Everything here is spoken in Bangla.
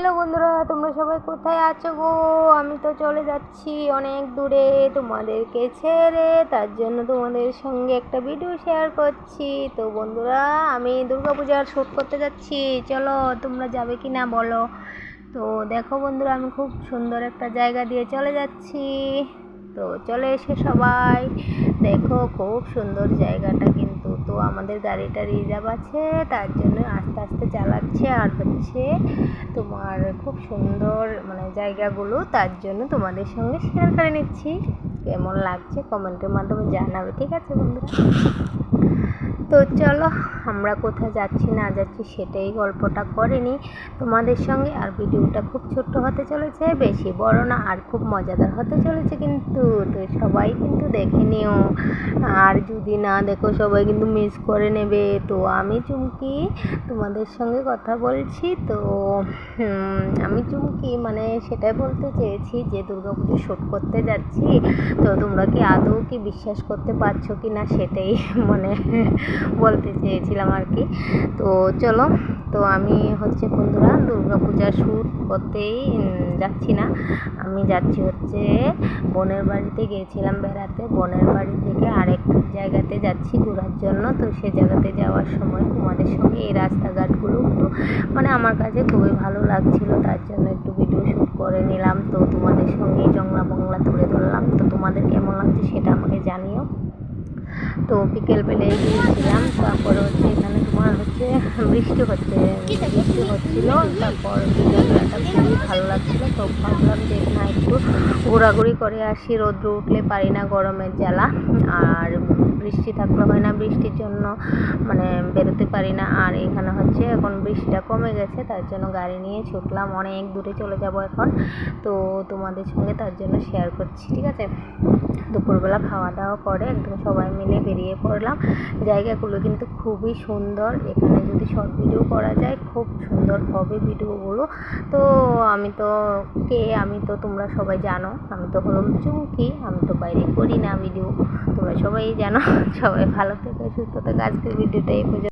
হ্যালো বন্ধুরা, তোমরা সবাই কোথায় আছো গো? আমি তো চলে যাচ্ছি অনেক দূরে, তোমাদেরকে ছেড়ে। তার জন্য তোমাদের সঙ্গে একটা ভিডিও শেয়ার করছি। তো বন্ধুরা, আমি দুর্গাপূজার শ্যুট করতে যাচ্ছি। চলো, তোমরা যাবে কি না বলো? তো দেখো বন্ধুরা, আমি খুব সুন্দর একটা জায়গা দিয়ে চলে যাচ্ছি। তো চলে এসে সবাই। দেখো খুব সুন্দর জায়গাটা কিন্তু। তো আমাদের গাড়িটা রিজার্ভ আছে, তার জন্য আস্তে আস্তে চালাচ্ছে আর হচ্ছে তোমার খুব সুন্দর মানে জায়গাগুলো, তার জন্য তোমাদের সঙ্গে শেয়ার করে নিচ্ছি। কেমন লাগছে কমেন্টের মাধ্যমে জানাবে, ঠিক আছে বন্ধুরা? তো চলো, আমরা কোথায় যাচ্ছি না যাচ্ছি সেটাই গল্পটা করিনি তোমাদের সঙ্গে আর ভিডিওটা খুব ছোট্ট হতে চলেছে, বেশি বড় না, আর খুব মজাদার হতে চলেছে কিন্তু, তো সবাই কিন্তু দেখে নিও। আর যদি না দেখো, সবাই কিন্তু মিস করে নেবে। তো আমি চুমকি, তোমাদের সঙ্গে কথা বলছি। তো আমি চুমকি মানে সেটাই বলতে চেয়েছি যে দুর্গাপুজো শ্যুট করতে যাচ্ছি। তো তোমরা কি আদৌ কি বিশ্বাস করতে পারছ কি না সেটাই মানে বলতে চেয়েছিলাম আর কি। তো চলো, তো আমি হচ্ছে বন্ধুরা দুর্গা দুর্গাপূজার শ্যুট করতেই যাচ্ছি না। আমি যাচ্ছি হচ্ছে বোনের বাড়িতে গিয়েছিলাম বেড়াতে। বোনের বাড়ি থেকে আরেক জায়গাতে যাচ্ছি ঘোরার জন্য। তো সে জায়গাতে যাওয়ার সময় তোমাদের সঙ্গে এই রাস্তাঘাটগুলো একটু মানে আমার কাছে খুবই ভালো লাগছিল। তার জন্য একটু ভিডিও শ্যুট করে নিলাম। তো তোমাদের সঙ্গে জংলা বংলা তুলে ধরলাম। তো তোমাদের কেমন লাগছে সেটা আমাকে জানিও। তো বিকেলবেলায় বেলে গিয়েছিলাম, তারপর হচ্ছে এখানে তোমার হচ্ছে বৃষ্টি হচ্ছে, বৃষ্টি হচ্ছিল, তারপর বিকেলবেলাটা খুবই ভালো লাগছিল, তো ভাবলাম যে না, একটু ঘোরাঘুরি করে আসি, রোদ্র উঠলে পারি না গরমের জ্বালা, আর বৃষ্টি থাকলে হয় না, বৃষ্টির জন্য মানে বেরোতে পারি না। আর এখানে হচ্ছে এখন বৃষ্টিটা কমে গেছে, তার জন্য গাড়ি নিয়ে ছুটলাম। অনেক দূরে চলে যাব এখন। তো তোমাদের সঙ্গে তার জন্য শেয়ার করছি, ঠিক আছে? দুপুরবেলা খাওয়া দাওয়া করে একদম সবাই মিলে বেরিয়ে পড়লাম। জায়গাগুলো কিন্তু খুবই সুন্দর। এখানে যদি শর্ট ভিডিও করা যায়, খুব সুন্দর হবে ভিডিওগুলো তো আমি তো কে? আমি তো তোমরা সবাই জানো। আমি তো হলাম চুমকি। আমি তো বাইরে করি না ভিডিও তোমরা সবাই জানো সবাই ভালো থেকে সুস্থ থেকে আজকের ভিডিওটা এই পর্যন্ত